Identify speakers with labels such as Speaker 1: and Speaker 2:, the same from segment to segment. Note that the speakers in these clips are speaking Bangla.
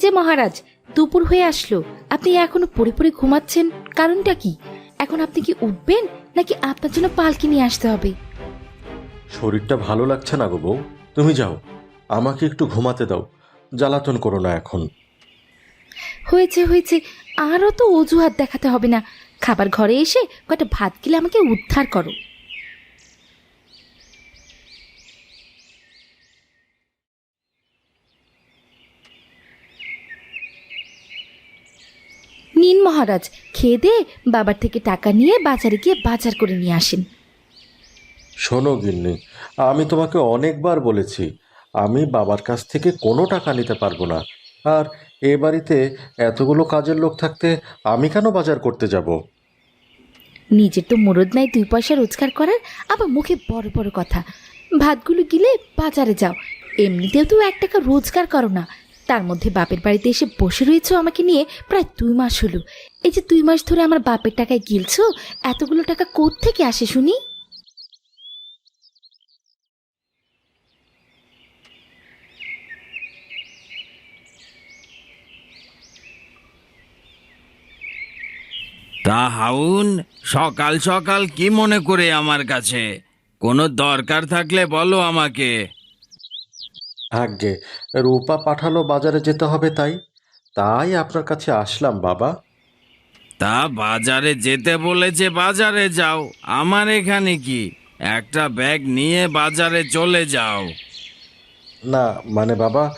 Speaker 1: যে মহারাজ দুপুর হয়ে আসলো। আপনি এখনও পড়ে পড়ে ঘুমাচ্ছেন কারণটা কি? এখন আপনি কি উঠবেন নাকি আপনার জন্য পালকি নিয়ে আসতে হবে?
Speaker 2: শরীরটা ভালো লাগছে না গো বউ। তুমি যাও আমাকে একটু ঘুমাতে দাও। জ্বালাতন করো না এখন।
Speaker 1: হয়েছে হয়েছে। আরও তো অজুহাত দেখাতে হবে না। খাবার ঘরে এসে কয়টা ভাত গিলে আমাকে উদ্ধার করো। মহারাজ খেয়ে দে বাবার থেকে টাকা নিয়ে বাজারে গিয়ে বাজার করে নিয়ে আসেন।
Speaker 2: শোনো গিন্নি আমি তোমাকে অনেকবার বলেছি আমি বাবার কাছ থেকে কোনো টাকা নিতে পারব না। আর এ বাড়িতে এতগুলো কাজের লোক থাকতে আমি কেন বাজার করতে যাব?
Speaker 1: নিজের তো মুরদ নাই দুই পয়সা রোজগার করার আবার মুখে বড় বড় কথা। ভাতগুলো গিলে বাজারে যাও এমনিতেও তো এক টাকা রোজগার করো না। তার মধ্যে বাপের বাড়িতে এসে বসে রয়েছো আমাকে নিয়ে প্রায় দুই মাস হলো। এই যে দুই মাস ধরে আমার বাপের টাকায় গিলছো, এতগুলো টাকা থেকে আসে শুনি?
Speaker 3: তা হাউন, সকাল সকাল কি মনে করে আমার কাছে? কোনো দরকার থাকলে বলো আমাকে।
Speaker 2: আগে রূপা পাঠালো বাজারে যেতে হবে তাই। তাই আপনার কাছে আসলাম বাবা।
Speaker 3: তা বাজারে যেতে বলেছে বাজারে যাও আমার এখানে কি? একটা ব্যাগ নিয়ে বাজারে চলে যাও।
Speaker 2: না মানে বাবা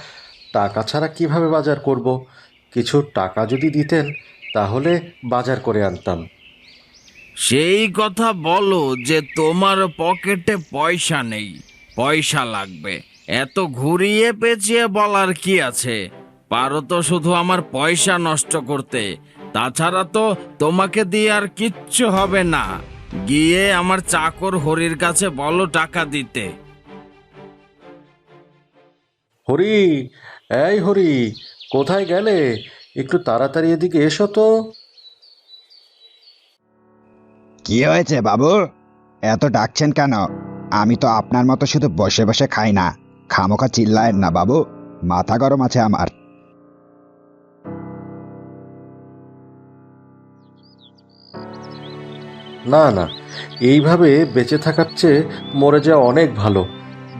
Speaker 2: টাকা ছাড়া কীভাবে বাজার করব? কিছু টাকা যদি দিতেন তাহলে বাজার করে আনতাম।
Speaker 3: সেই কথা বলো যে তোমার পকেটে পয়সা নেই পয়সা লাগবে। এত ঘুরিয়ে পেঁচিয়ে বলার কি আছে? পারো তো শুধু আমার পয়সা নষ্ট করতে। তাছাড়া তো তোমাকে দিয়ে আর কিচ্ছু হবে না। গিয়ে আমার চাকর হরির কাছে বলো টাকা দিতে।
Speaker 2: হরি এই হরি কোথায় গেলে? একটু তাড়াতাড়ি এদিকে এসো তো।
Speaker 4: কি হয়েছে বাবু এত ডাকছেন কেন? আমি তো আপনার মতো শুধু বসে বসে খাই না। খামোখা চিল্লায়েন না, বাবু। মাথা গরম আছে আমার।
Speaker 2: না না, এইভাবে বেঁচে থাকার চেয়ে মরে যাওয়া অনেক ভালো।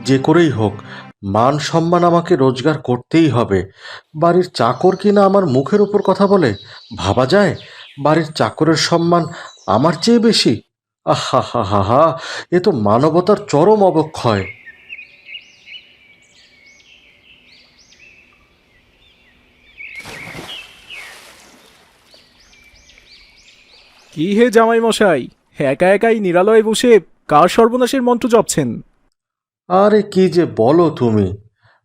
Speaker 2: যে করেই হোক, মান সম্মান আমাকে রোজগার করতেই হবে। বাড়ির চাকর কিনা আমার মুখের উপর কথা বলে? ভাবা যায়? বাড়ির চাকরের সম্মান আমার চেয়ে বেশি? আহা, হা হা হা, এ তো মানবতার চরম অবক্ষয়।
Speaker 5: কি হে জামাই মশাই? একা একাই নিরালয়ে বসে কার সর্বনাশের মন্ত্র জপছেন?
Speaker 2: আরে কি যে বলো তুমি?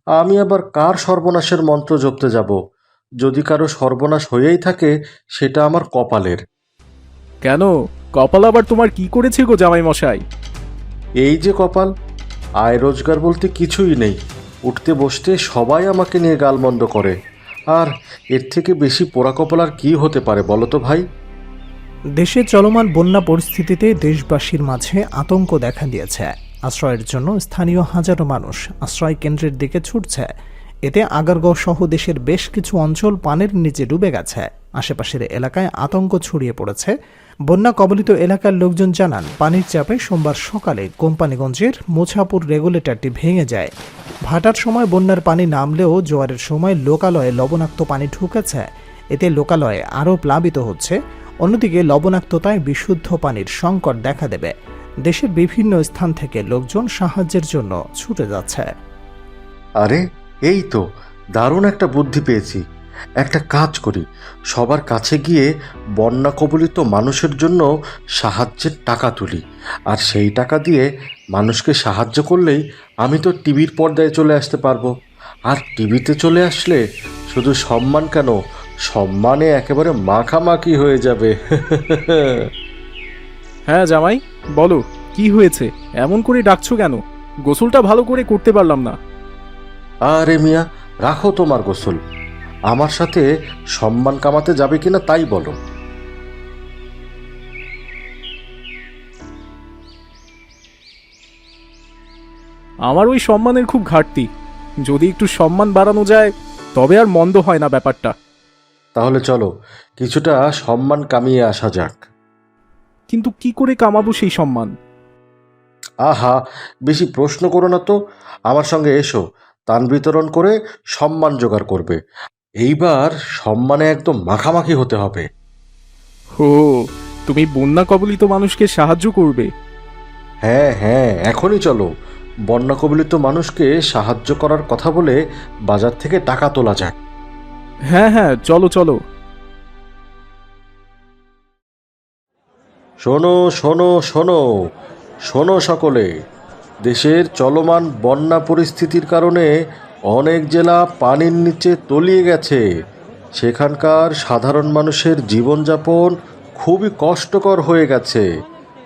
Speaker 2: আমি আবার কার সর্বনাশের মন্ত্র জপতে যাব? যদি কারও সর্বনাশ হয়েই থাকে সেটা আমার কপালের।
Speaker 5: কেন? কপাল আবার তোমার কি করেছে গো জামাই মশাই?
Speaker 2: এই যে কপাল আয় রোজগার বলতে কিছুই নেই। উঠতে বসতে সবাই আমাকে নিয়ে গালমন্দ করে। আর এর থেকে বেশি পোড়া কপাল আর কি হতে পারে বলো তো ভাই?
Speaker 6: দেশে চলমান বন্যা পরিস্থিতিতে দেশবাসীর মাঝে আতঙ্ক দেখা দিয়েছে। আশ্রয়ের জন্য স্থানীয় হাজারো মানুষ আশ্রয় কেন্দ্রের দিকে ছুটছে। এতে আগারগাঁও সহ দেশের বেশ কিছু অঞ্চল পানের নিচে ডুবে গেছে। আশেপাশের এলাকায় আতঙ্ক ছড়িয়ে পড়েছে। বন্যা কবলিত এলাকার লোকজন জানান, পানির চাপে সোমবার সকালে কোম্পানিগঞ্জের মোছাপুর রেগুলেটরটি ভেঙে যায়। ভাটার সময় বন্যার পানি নামলেও জোয়ারের সময় লোকালয়ে লবণাক্ত পানি ঢুকেছে। এতে লোকালয়ে আরও প্লাবিত হচ্ছে। অন্যদিকে লবণাক্ততায় বিশুদ্ধ পানির সংকট দেখা দেবে। দেশের বিভিন্ন স্থান থেকে লোকজন সাহায্যের জন্য ছুটে যাচ্ছে।
Speaker 2: আরে, এই তো, দারুণ একটা বুদ্ধি পেয়েছি। একটা কাজ করি, সবার কাছে গিয়ে বন্যা কবলিত মানুষের জন্য সাহায্যের টাকা তুলি, আর সেই টাকা দিয়ে মানুষকে সাহায্য করলেই আমি তো টিভির পর্দায় চলে আসতে পারব। আর টিভিতে চলে আসলে শুধু সম্মান কেন সম্মানে একেবারে মাখামাখি হয়ে যাবে।
Speaker 5: হ্যাঁ জামাই বলো কি হয়েছে? এমন করে ডাকছো কেন? গোসলটা ভালো করে করতে পারলাম না।
Speaker 2: আরে মিয়া রাখো তোমার গোসল। আমার সাথে সম্মান কামাতে যাবে কিনা তাই বলো।
Speaker 5: আমার ওই সম্মানের খুব ঘাটতি। যদি একটু সম্মান বাড়ানো যায় তবে আর মন্দ হয় না ব্যাপারটা।
Speaker 2: তাহলে চলো কিছুটা সম্মান কামিয়ে আসা যাক।
Speaker 5: কিন্তু কি করে কামাবো সেই সম্মান?
Speaker 2: আহা বেশি প্রশ্ন করো না তো। আমার সঙ্গে এসো তান বিতরণ করে সম্মান জোগাড় করবে। এইবার সম্মানে একদম মাখামাখি হতে হবে।
Speaker 5: ও তুমি বন্যা কবলিত মানুষকে সাহায্য করবে।
Speaker 2: হ্যাঁ হ্যাঁ এখনই চলো। বন্যা কবলিত মানুষকে সাহায্য করার কথা বলে বাজার থেকে টাকা তোলা যাক।
Speaker 5: হ্যাঁ হ্যাঁ চলো চলো।
Speaker 2: শোনো শোনো শোনো শোনো সকলে। দেশের চলমান বন্যা পরিস্থিতির কারণে অনেক জেলা পানির নিচে তলিয়ে গেছে। সেখানকার সাধারণ মানুষের জীবনযাপন খুবই কষ্টকর হয়ে গেছে।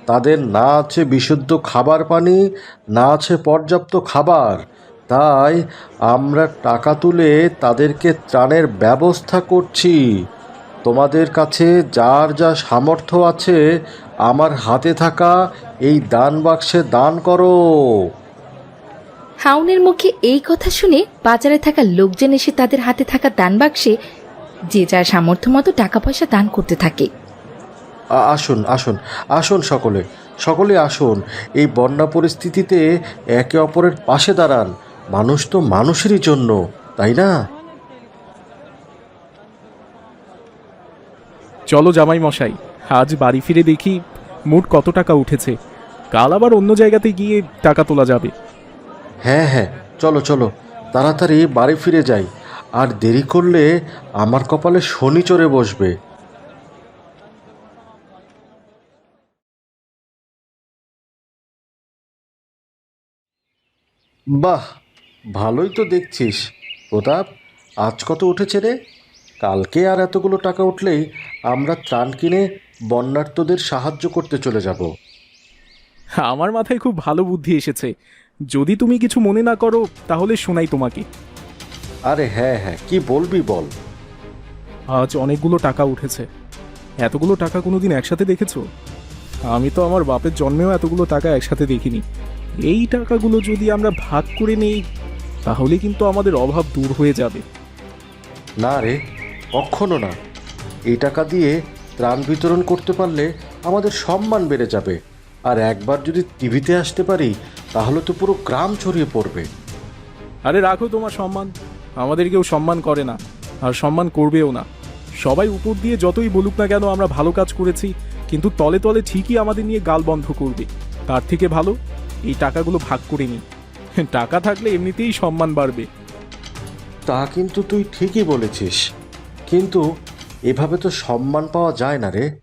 Speaker 2: তাদের না আছে বিশুদ্ধ খাবার পানি, না আছে পর্যাপ্ত খাবার। তাই আমরা টাকা তুলে তাদেরকে ত্রাণের ব্যবস্থা করছি। তোমাদের কাছে যার যা সামর্থ্য আছে আমার হাতে থাকা এই দান বাক্সে দান করো।
Speaker 1: হাউনের মুখে এই কথা শুনে বাজারে থাকা লোকজন এসে তাদের হাতে থাকা দান বাক্সে যে যার সামর্থ্য মতো টাকা পয়সা দান করতে থাকে।
Speaker 2: আ- আসুন আসুন আসুন সকলে সকলে আসুন। এই বন্যা পরিস্থিতিতে একে অপরের পাশে দাঁড়ান। মানুষ তো মানুষেরই জন্য তাই না?
Speaker 5: চলো জামাই মশাই আজ বাড়ি ফিরে দেখি মোট কত টাকা উঠেছে। কাল আবার অন্য জায়গাতে গিয়ে টাকা তোলা যাবে।
Speaker 2: হ্যাঁ হ্যাঁ চলো চলো তাড়াতাড়ি বাড়ি ফিরে যাই। আর দেরি করলে আমার কপালে শনি চড়ে বসবে। বাহ ভালোই তো দেখছিস। প্রতাপ আজ কত উঠেছে রে? কালকে আর এতগুলো টাকা উঠলেই আমরা ত্রাণ কিনে বন্যার্তদের সাহায্য করতে চলে যাব।
Speaker 5: আমার মাথায় খুব ভালো বুদ্ধি এসেছে। যদি তুমি কিছু মনে না করো তাহলে শোনাই তোমাকে।
Speaker 2: আরে হ্যাঁ হ্যাঁ কি বলবি বল।
Speaker 5: আজ অনেকগুলো টাকা উঠেছে। এতগুলো টাকা কোনোদিন একসাথে দেখেছ? আমি তো আমার বাপের জন্মেও এতগুলো টাকা একসাথে দেখিনি। এই টাকাগুলো যদি আমরা ভাগ করে নেই তাহলে কিন্তু আমাদের অভাব দূর হয়ে যাবে।
Speaker 2: না রে কখনো না। এই টাকা দিয়ে ত্রাণ বিতরণ করতে পারলে আমাদের সম্মান বেড়ে যাবে। আর একবার যদি টিভিতে আসতে পারি তাহলে তো পুরো গ্রাম ছড়িয়ে পড়বে।
Speaker 5: আরে রাখো তোমার সম্মান। আমাদের কেউ সম্মান করে না আর সম্মান করবেও না। সবাই উপর দিয়ে যতই বলুক না কেন আমরা ভালো কাজ করেছি কিন্তু তলে তলে ঠিকই আমাদের নিয়ে গাল বন্ধ করবে। তার থেকে ভালো এই টাকাগুলো ভাগ করে নিই টাকা থাকলে এমনিতেই সম্মান বাড়বে।
Speaker 2: তা কিন্তু তুই ঠিকই বলেছিস। কিন্তু এভাবে তো সম্মান পাওয়া যায় না রে।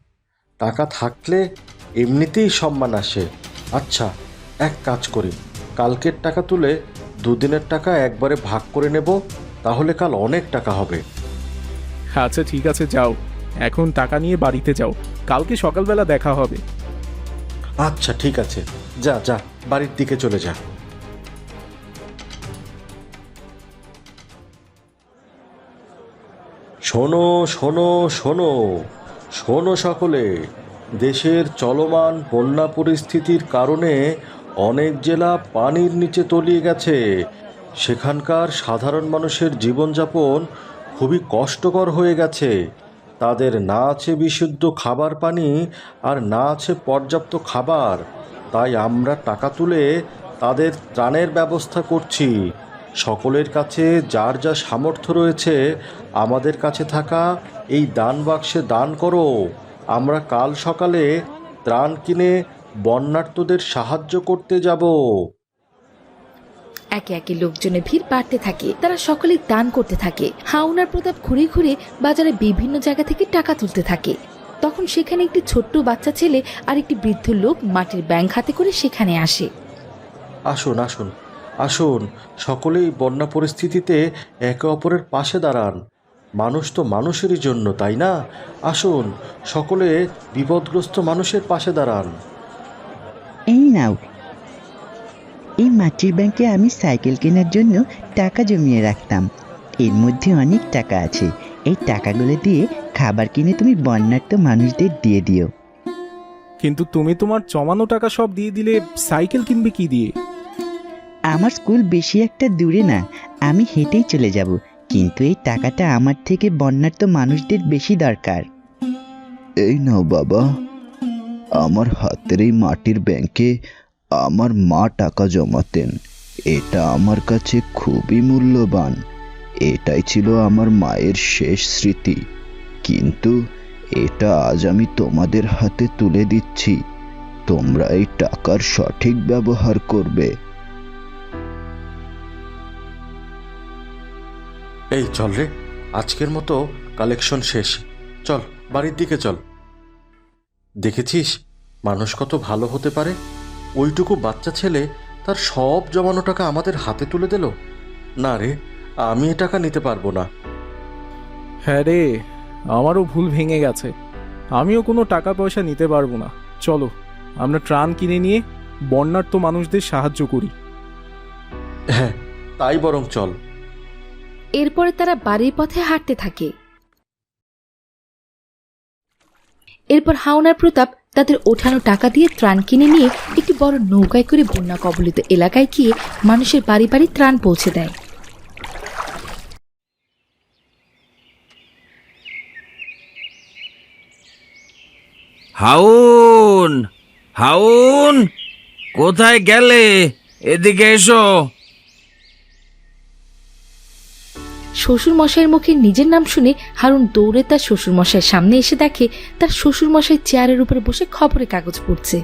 Speaker 2: টাকা থাকলে এমনিতেই সম্মান আসে। আচ্ছা এক কাজ করি। কালকের টাকা তুলে দুদিনের টাকা একবারে ভাগ করে নেব তাহলে কাল অনেক টাকা হবে।
Speaker 5: আচ্ছা ঠিক আছে যাও। এখন টাকা নিয়ে বাড়িতে যাও। কালকে সকালবেলা দেখা হবে।
Speaker 2: আচ্ছা ঠিক আছে। যা যা বাড়ির দিকে চলে যা। শোনো শোনো শোনো। শোনো সকলে, দেশের চলমান বন্যা পরিস্থিতির কারণে অনেক জেলা পানির নিচে তলিয়ে গেছে। সেখানকার সাধারণ মানুষের জীবনযাপন খুবই কষ্টকর হয়ে গেছে। তাদের না আছে বিশুদ্ধ খাবার পানি আর না আছে পর্যাপ্ত খাবার। তাই আমরা টাকা তুলে তাদের ত্রাণের ব্যবস্থা করছি। সকলের কাছে যার যা সামর্থ্য রয়েছে আমাদের কাছে থাকা এই দান বাক্সে দান করো। আমরা কাল সকালে ত্রাণ কিনে বন্যার্তদের সাহায্য করতে যাব।
Speaker 1: একে একে লোকজনের ভিড় বাড়তে থাকে। তারা সকলেই দান করতে থাকে। হাওনার প্রতাপ ঘুরে ঘুরে বাজারে বিভিন্ন জায়গা থেকে টাকা তুলতে থাকে। তখন সেখানে একটি ছোট্ট বাচ্চা ছেলে আর একটি বৃদ্ধ লোক মাটির ব্যাংক হাতে করে সেখানে আসে।
Speaker 2: আসুন আসুন। আসুন সকলেই বন্যা পরিস্থিতিতে একে অপরের পাশে দাঁড়ান। মানুষ তো মানুষেরই জন্য তাই না? আসুন সকলে বিপদগ্রস্ত মানুষের পাশে দাঁড়ান।
Speaker 7: এই নাও। এই মাটির ব্যাংকে আমি সাইকেল কেনার জন্য টাকা জমিয়ে রাখতাম। এর মধ্যে অনেক টাকা আছে। এই টাকাগুলো দিয়ে খাবার কিনে তুমি বন্যার্ত মানুষদের দিয়ে দিও।
Speaker 5: কিন্তু তুমি তোমার জমানো টাকা সব দিয়ে দিলে সাইকেল কিনবে কি দিয়ে?
Speaker 7: আমার স্কুল বেশি একটা দূরে না, আমি হেঁটেই চলে যাব, কিন্তু এই টাকাটা আমার থেকে বন্যার্ত মানুষদের বেশি দরকার।
Speaker 4: এই নাও বাবা। আমার হাতের এই মাটির ব্যাংকে আমার মা টাকা জমাতেন। এটা আমার কাছে খুবই মূল্যবান। এটাই ছিল আমার মায়ের শেষ স্মৃতি। কিন্তু এটা আজ আমি তোমাদের হাতে তুলে দিচ্ছি। তোমরা এই টাকার সঠিক ব্যবহার করবে।
Speaker 2: এই চল রে। আজকের মতো কালেকশন শেষ। চল বাড়ির দিকে চল। দেখেছিস মানুষ কত ভালো হতে পারে? ওইটুকু বাচ্চা ছেলে তার সব জমানো টাকা আমাদের হাতে তুলে দিল? না রে আমি এ টাকা নিতে পারব না।
Speaker 5: হ্যাঁ রে আমারও ভুল ভেঙে গেছে। আমিও কোনো টাকা পয়সা নিতে পারব না। চলো আমরা ত্রাণ কিনে নিয়ে বন্যার্ত মানুষদের সাহায্য করি।
Speaker 2: হ্যাঁ তাই বরং চল।
Speaker 1: এরপরে তারা বাড়ির পথে হাঁটতে থাকে। এরপর হাওনার প্রতাপ তাদের ওঠানো টাকা দিয়ে ত্রাণ কিনে নিয়ে একটি বড় নৌকায় করে বন্যা কবলিত এলাকায় গিয়ে মানুষের বাড়ি বাড়ি ত্রাণ পৌঁছে দেয়।
Speaker 3: হাউন হাউন কোথায় গেলে? এদিকে এসো।
Speaker 1: শ্বশুর মশাইয়ের মুখে নিজের নাম শুনে হারুন দৌড়ে তার শ্বশুর মশাইয়ের সামনে এসে দেখে তার শ্বশুর মশাই চেয়ারের উপরে বসে খবরের কাগজ পড়ছে।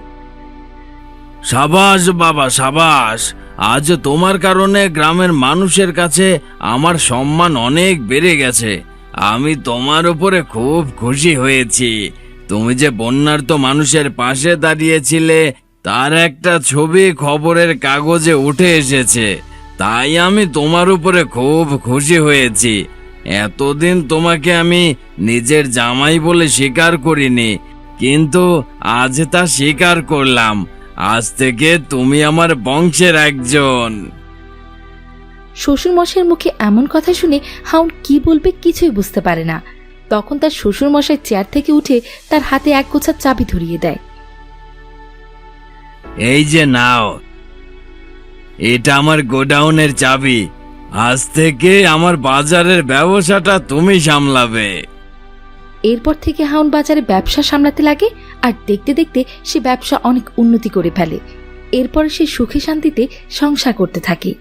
Speaker 3: সাবাস বাবা, সাবাস। আজ তোমার কারণে গ্রামের মানুষের কাছে আমার সম্মান অনেক বেড়ে গেছে। আমি তোমার উপরে খুব খুশি হয়েছি। তুমি যে বন্যার্ত মানুষের পাশে দাঁড়িয়েছিলে, তার একটা ছবি খবরের কাগজে উঠে এসেছে। তাই আমি তোমার উপরে খুব খুশি হয়েছি। এতদিন তোমাকে আমি নিজের জামাই বলে স্বীকার করিনি কিন্তু আজ তা স্বীকার করলাম। আজ থেকে তুমি আমার বংশের একজন।
Speaker 1: শ্বশুর মশাইয়ের মুখে এমন কথা শুনে হাউন কি বলবে কিছুই বুঝতে পারে না। তখন তার শ্বশুর মশাই চেয়ার থেকে উঠে তার হাতে এক গোছা চাবি ধরিয়ে দেয়।
Speaker 3: এই যে নাও এটা আমার গোডাউনের চাবি। আজ থেকে আমার বাজারের ব্যবসাটা তুমি সামলাবে।
Speaker 1: এরপর থেকে হাউন বাজারে ব্যবসা সামলাতে লাগে, আর দেখতে দেখতে সে ব্যবসা অনেক উন্নতি করে ফেলে। এরপর সে সুখে শান্তিতে সংসার করতে থাকে।